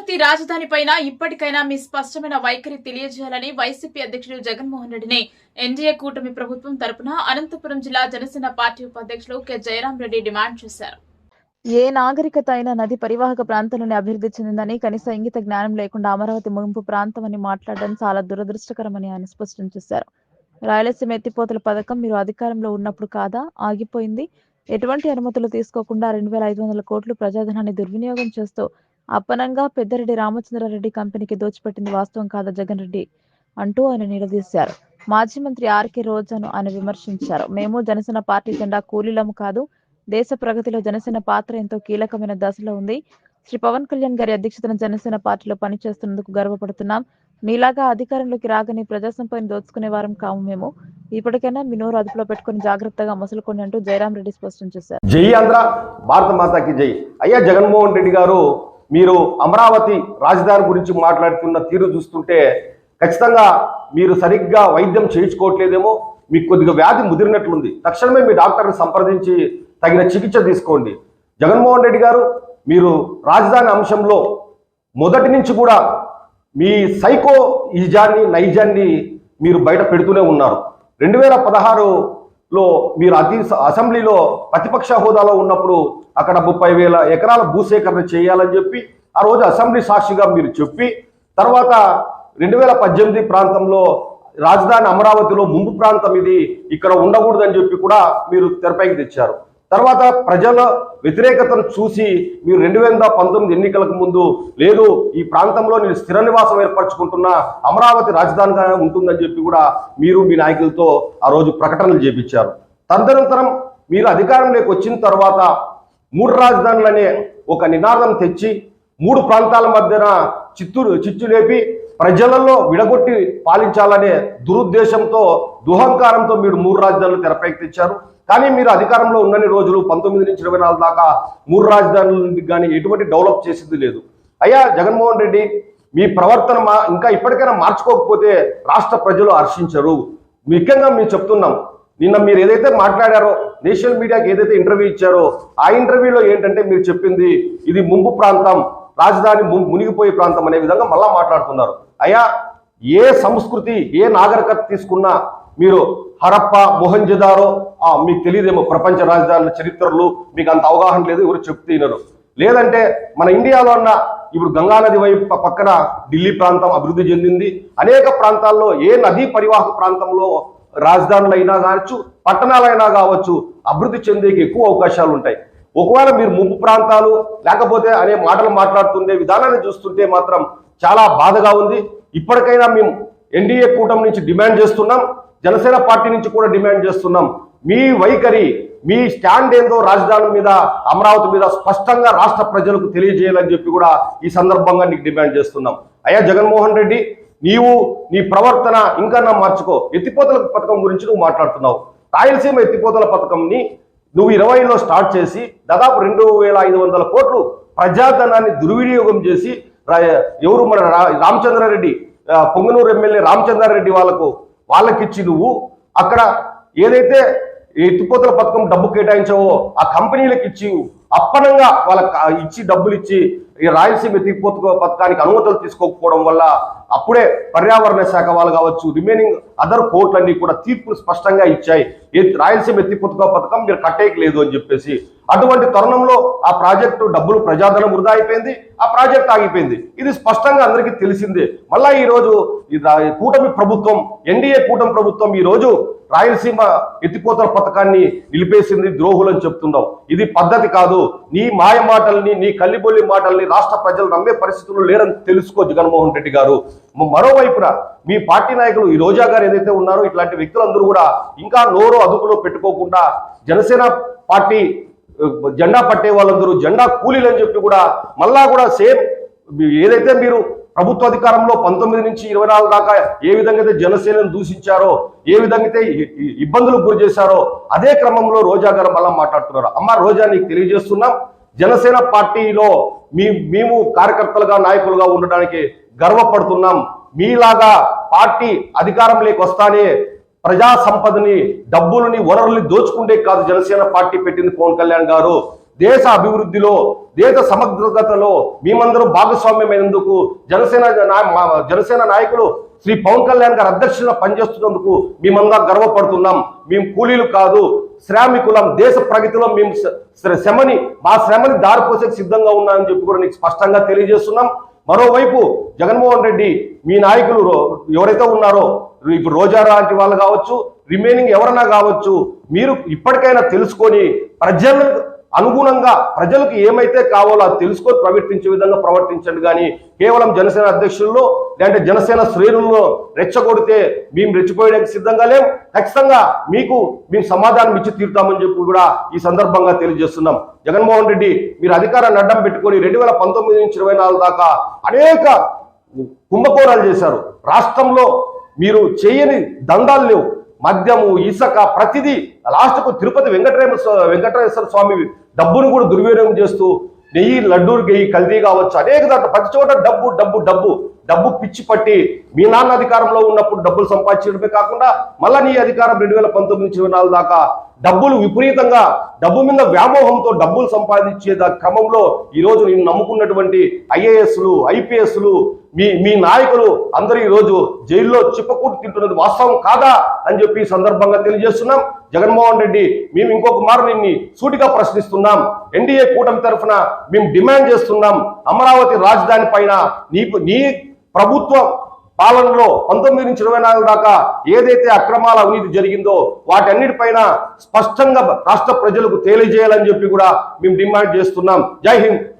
అమరావతి రాజధానిపైన ఇప్పటికైనా మీ స్పష్టమైన వైఖరి తెలియజేయాలని వైసీపీ అధ్యక్షుడు జగన్మోహన్ రెడ్డిని ఎన్డీఏ కూటమి ప్రభుత్వం తరపున అనంతపురం జిల్లా జనసేన పార్టీ ఉపాధ్యక్షులు కె. జయరాం రెడ్డి డిమాండ్ చేశారు. ఏ నాగరికత అయినా నది పరివాహక ప్రాంతంలోనే అభివృద్ధి చెందిందని కనీస ఇంగిత జ్ఞానం లేకుండా అమరావతి ముగింపు ప్రాంతం అని మాట్లాడడం చాలా దురదృష్టకరమని ఆయన స్పష్టం చేశారు. రాయలసీమ ఎత్తిపోతల పథకం మీరు అధికారంలో ఉన్నప్పుడు కాదా? ఆగిపోయింది. ఎటువంటి అనుమతులు తీసుకోకుండా రెండు వేల ఐదు వందల కోట్లు ప్రజాధనాన్ని దుర్వినియోగం చేస్తూ అప్పనంగా పెద్దిరెడ్డి రామచంద్రారెడ్డి కంపెనీకి దోచిపెట్టింది వాస్తవం కాదా జగన్ రెడ్డి? అంటూ ఆయన నిలదీశారు. మాజీ మంత్రి ఆర్కే రోజాను ఆయన విమర్శించారు. మేము జనసేన పార్టీ జెండా కూలీలము కాదు దేశ ప్రగతిలో జనసేన పాత్ర ఎంతో కీలకమైన దశలో ఉంది. శ్రీ పవన్ కళ్యాణ్ గారి అధ్యక్షతన జనసేన పార్టీలో పనిచేస్తున్నందుకు గర్వపడుతున్నాం. మీలాగా అధికారంలోకి రాగానే ప్రజాసంపై దోచుకునే వారం కాము మేము. ఇప్పటికైనా మీ నోరు అదుపులో పెట్టుకుని జాగ్రత్తగా మసులుకోండి అంటూ జయరాం రెడ్డి స్పష్టం చేశారు. జై ఆంధ్ర భారత మాతాకి జై. అయ్యా జగన్మోహన్ రెడ్డి గారు మీరు అమరావతి రాజధాని గురించి మాట్లాడుతున్న తీరు చూస్తుంటే ఖచ్చితంగా మీరు సరిగ్గా వైద్యం చేయించుకోవట్లేదేమో మీకు కొద్దిగా వ్యాధి ముదిరినట్లుంది. తక్షణమే మీ డాక్టర్ని సంప్రదించి తగిన చికిత్స తీసుకోండి. జగన్మోహన్ రెడ్డి గారు మీరు రాజధాని అంశంలో మొదటి నుంచి కూడా మీ సైకో ఈజాన్ని నైజాన్ని మీరు బయట పెడుతూనే ఉన్నారు. రెండు వేల పదహారులో మీరు అతి అసెంబ్లీలో ప్రతిపక్ష హోదాలో ఉన్నప్పుడు అక్కడ ముప్పై వేల ఎకరాల భూసేకరణ చేయాలని చెప్పి ఆ రోజు అసెంబ్లీ సాక్షిగా మీరు చెప్పి తర్వాత రెండు వేల పద్దెనిమిది ప్రాంతంలో రాజధాని అమరావతిలో ముందు ప్రాంతం ఇది ఇక్కడ ఉండకూడదని చెప్పి కూడా మీరు తెరపైకి తెచ్చారు. తర్వాత ప్రజల వ్యతిరేకతను చూసి మీరు రెండు వేల పంతొమ్మిది ఎన్నికలకు ముందు లేదు ఈ ప్రాంతంలో నేను స్థిర నివాసం ఏర్పరచుకుంటున్న అమరావతి రాజధానిగా ఉంటుందని చెప్పి కూడా మీరు మీ నాయకులతో ఆ రోజు ప్రకటనలు చేపించారు. తదనంతరం మీరు అధికారంలోకి వచ్చిన తర్వాత మూడు రాజధానులనే ఒక నినాదం తెచ్చి మూడు ప్రాంతాల మధ్యన చిత్తూరు చిచ్చు లేపి ప్రజలలో విడగొట్టి పాలించాలనే దురుద్దేశంతో దుహంకారంతో మీరు మూడు రాజధానులు తెరపైకి తెచ్చారు. కానీ మీరు అధికారంలో ఉన్నన్ని రోజులు పంతొమ్మిది నుంచి ఇరవై నాలుగు దాకా మూడు రాజధానులు కానీ ఎటువంటి డెవలప్ చేసింది లేదు. అయ్యా జగన్మోహన్ రెడ్డి మీ ప్రవర్తన మా ఇంకా ఇప్పటికైనా మార్చుకోకపోతే రాష్ట్ర ప్రజలు హర్షించరు. ముఖ్యంగా మేము చెప్తున్నాం నిన్న మీరు ఏదైతే మాట్లాడారో నేషనల్ మీడియాకి ఏదైతే ఇంటర్వ్యూ ఇచ్చారో ఆ ఇంటర్వ్యూలో ఏంటంటే మీరు చెప్పింది ఇది ముంపు ప్రాంతం రాజధాని మునిగిపోయే ప్రాంతం అనే విధంగా మళ్ళా మాట్లాడుతున్నారు. అయ్యా ఏ సంస్కృతి ఏ నాగరికత తీసుకున్నా మీరు హరప్ప మొహంజదారో మీకు తెలియదేమో ప్రపంచ రాజధానుల చరిత్రలు మీకు అంత అవగాహన లేదు ఎవరు చెప్తున్నారు లేదంటే మన ఇండియాలో ఉన్న ఇప్పుడు గంగానది వైపు పక్కన ఢిల్లీ ప్రాంతం అభివృద్ధి చెందింది. అనేక ప్రాంతాల్లో ఏ నదీ పరివాహక ప్రాంతంలో రాజధానులు అయినా కావచ్చు పట్టణాలైనా కావచ్చు అభివృద్ధి చెందేకి ఎక్కువ అవకాశాలు ఉంటాయి. ఒకవేళ మీరు ముంపు ప్రాంతాలు లేకపోతే అనే మాటలు మాట్లాడుతుండే విధానాన్ని చూస్తుంటే మాత్రం చాలా బాధగా ఉంది. ఇప్పటికైనా మేము ఎన్డీఏ కూటమి నుంచి డిమాండ్ చేస్తున్నాం జనసేన పార్టీ నుంచి కూడా డిమాండ్ చేస్తున్నాం. మీ వైఖరి మీ స్టాండ్ ఏందో రాజధాని మీద అమరావతి మీద స్పష్టంగా రాష్ట్ర ప్రజలకు తెలియజేయాలని చెప్పి కూడా ఈ సందర్భంగా నీకు డిమాండ్ చేస్తున్నాం. అయ్యా జగన్మోహన్ రెడ్డి నీవు నీ ప్రవర్తన ఇంకా నా మార్చుకో. ఎత్తిపోతల పథకం గురించి నువ్వు మాట్లాడుతున్నావు. రాయలసీమ ఎత్తిపోతల పథకంని నువ్వు ఇరవైలో స్టార్ట్ చేసి దాదాపు రెండు వేల ఐదు వందల కోట్లు ప్రజాధనాన్ని దుర్వినియోగం చేసి ఎవరు మన రా- రామచంద్రారెడ్డి పొంగనూరు ఎమ్మెల్యే రామచంద్రారెడ్డి వాళ్ళకు వాళ్ళకిచ్చి నువ్వు అక్కడ ఏదైతే ఎత్తిపోతల పథకం డబ్బు కేటాయించావో ఆ కంపెనీలకు ఇచ్చి అప్పనంగా వాళ్ళకి ఇచ్చి డబ్బులు ఇచ్చి ఈ రాయలసీమ ఎత్తిపోత పథకానికి అనుమతులు తీసుకోకపోవడం వల్ల అప్పుడే పర్యావరణ శాఖ వాళ్ళు కావచ్చు రిమైనింగ్ అదర్ కోర్టులన్నీ కూడా తీర్పులు స్పష్టంగా ఇచ్చాయి. ఏ రాయలసీమ ఎత్తిపోతుక పథకం మీరు కట్టేయట్లేదు అని చెప్పేసి. అటువంటి తరుణంలో ఆ ప్రాజెక్టు డబ్బులు ప్రజాధనం వృధా అయిపోయింది ఆ ప్రాజెక్ట్ ఆగిపోయింది. ఇది స్పష్టంగా అందరికీ తెలిసిందే. మళ్ళా ఈరోజు ఈ కూటమి ప్రభుత్వం ఎన్డీఏ కూటమి ప్రభుత్వం ఈ రోజు రాయలసీమ ఎత్తిపోతల పథకాన్ని నిలిపేసింది ద్రోహులని చెప్తున్నావు ఇది పద్ధతి కాదు. నీ మాయ మాటల్ని నీ కల్లిబొల్లి మాటల్ని రాష్ట్ర ప్రజలు నమ్మే పరిస్థితులు లేరని తెలుసుకో జగన్మోహన్ రెడ్డి గారు. మరోవైపున మీ పార్టీ నాయకులు ఈ రోజా గారు ఏదైతే ఉన్నారో ఇట్లాంటి వ్యక్తులందరూ కూడా ఇంకా నోరు అదుపులో పెట్టుకోకుండా జనసేన పార్టీ జెండా పట్టే వాళ్ళందరూ జెండా కూలీలు అని చెప్పి కూడా మళ్ళా కూడా సేమ్ ఏదైతే మీరు ప్రభుత్వ అధికారంలో పంతొమ్మిది నుంచి ఇరవై నాలుగు దాకా ఏ విధంగా అయితే జనసేనను దూషించారో ఏ విధంగా అయితే ఇబ్బందులకు గురి చేశారో అదే క్రమంలో రోజా గారు మళ్ళా మాట్లాడుతున్నారు. అమ్మ రోజా నీకు తెలియజేస్తున్నాం. జనసేన పార్టీలో మీ మేము కార్యకర్తలుగా నాయకులుగా ఉండడానికి గర్వపడుతున్నాం. మీలాగా పార్టీ అధికారంలోకి వస్తానే ప్రజా సంపదని డబ్బులని వనరుల్ని దోచుకుంటే కాదు జనసేన పార్టీ పెట్టింది పవన్ కళ్యాణ్ గారు. దేశ అభివృద్ధిలో దేశ సమగ్రతలో మేమందరం భాగస్వామ్యమైనందుకు జనసేన మా- జనసేన నాయకులు శ్రీ పవన్ కళ్యాణ్ గారు అధ్యక్షులుగా పనిచేస్తున్నందుకు మేమందరం గర్వపడుతున్నాం. మేము కూలీలు కాదు శ్రామికులం దేశ ప్రగతిలో మేము శ్రమని మా శ్రమని దారిపోసే సిద్ధంగా ఉన్నామని చెప్పి కూడా నీకు స్పష్టంగా తెలియజేస్తున్నాం. మరోవైపు జగన్మోహన్ రెడ్డి మీ నాయకులు రో- ఎవరైతే ఉన్నారో ఇప్పుడు రోజా లాంటి వాళ్ళు కావచ్చు రిమైనింగ్ ఎవరైనా కావచ్చు మీరు ఇప్పటికైనా తెలుసుకొని ప్రజలకు అనుగుణంగా ప్రజలకు ఏమైతే కావాలో అది తెలుసుకొని ప్రవర్తించే విధంగా ప్రవర్తించండి. కానీ కేవలం జనసేన అధ్యక్షుల్లో లేదంటే జనసేన శ్రేణుల్లో రెచ్చగొడితే మేము రెచ్చిపోయడానికి సిద్ధంగా లేం. ఖచ్చితంగా మీకు మేము సమాధానం ఇచ్చి తీరుతామని చెప్పి కూడా ఈ సందర్భంగా తెలియజేస్తున్నాం. జగన్మోహన్ రెడ్డి మీరు అధికారాన్ని అడ్డం పెట్టుకొని రెండు వేల పంతొమ్మిది నుంచి ఇరవై నాలుగు దాకా అనేక కుంభకోణాలు చేశారు. రాష్ట్రంలో మీరు చేయని దండాలు లేవు. మద్యము ఇసుక ప్రతిదీ లాస్ట్కు తిరుపతి వెంకటరేమ వెంకటేశ్వర స్వామి డబ్బును కూడా దుర్వినియోగం చేస్తూ నెయ్యి లడ్డూలు గెయ్యి కల్తీ కావచ్చు. అనేక దాంట్లో ప్రతి చోట డబ్బు డబ్బు డబ్బు డబ్బు పిచ్చి పట్టి మీ నాన్న అధికారంలో ఉన్నప్పుడు డబ్బులు సంపాదించడమే కాకుండా మళ్ళా నీ అధికారం రెండు వేల పంతొమ్మిది నుంచి ఇరవై నాలుగు దాకా డబ్బులు విపరీతంగా డబ్బు మీద వ్యామోహంతో డబ్బులు సంపాదించే క్రమంలో ఈరోజు నేను నమ్ముకున్నటువంటి ఐఏఎస్లు ఐపీఎస్లు మీ మీ నాయకులు అందరూ ఈ రోజు జైల్లో చిప్పకూటు తింటున్నది వాస్తవం కాదా అని చెప్పి ఈ సందర్భంగా తెలియజేస్తున్నాం. జగన్మోహన్ రెడ్డి మేము ఇంకొక మారు నిన్ని సూటిగా ప్రశ్నిస్తున్నాం. ఎన్డీఏ కూటమి తరఫున మేము డిమాండ్ చేస్తున్నాం. అమరావతి రాజధాని పైన నీకు నీ ప్రభుత్వం పాలనలో పంతొమ్మిది నుంచి ఇరవై నాలుగు దాకా ఏదైతే అక్రమాల అవినీతి జరిగిందో వాటన్నిటిపైన స్పష్టంగా రాష్ట్ర ప్రజలకు తెలియజేయాలని చెప్పి కూడా మేము డిమాండ్ చేస్తున్నాం. జై హింద్!